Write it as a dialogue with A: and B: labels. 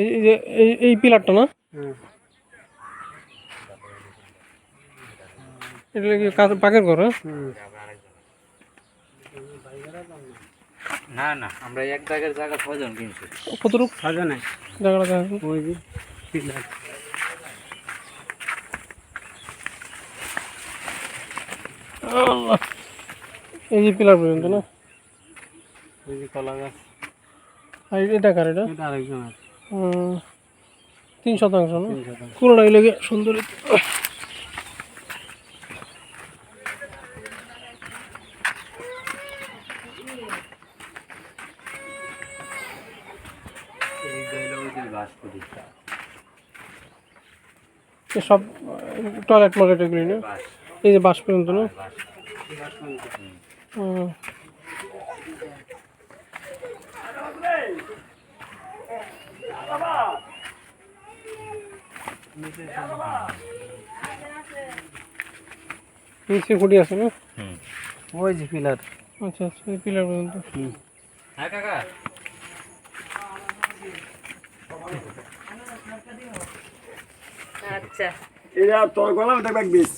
A: এই এই যে এই এই পিলারটা না? এটা কি পাকের ঘর হ্যাঁ?
B: হুম।
C: না না আমরা এক জায়গার জায়গা ছজন কিনছি।
A: জায়গাটা
B: ওই যে পিলার।
A: এই যে পিলার পর্যন্ত না?
B: ওই যে কলা গাছ।
A: আর এটা কার এটা?
B: আরেকজন আছে
A: তিন শতাংশ না? পুরোটাই লেগে সুন্দর সব টয়লেট মলেট এগুলি না? এই যে বাস পর্যন্ত না
C: বাস
A: হুম। নিচে খুঁটি আছে না?
C: হুম।
B: ওই যে পিলার।
A: আচ্ছা আচ্ছা পিলার পর্যন্ত।
B: হুম।
C: হ্যাঁ কাকা।
D: আচ্ছা।
E: এটা তোর গলা দেখবে বিষ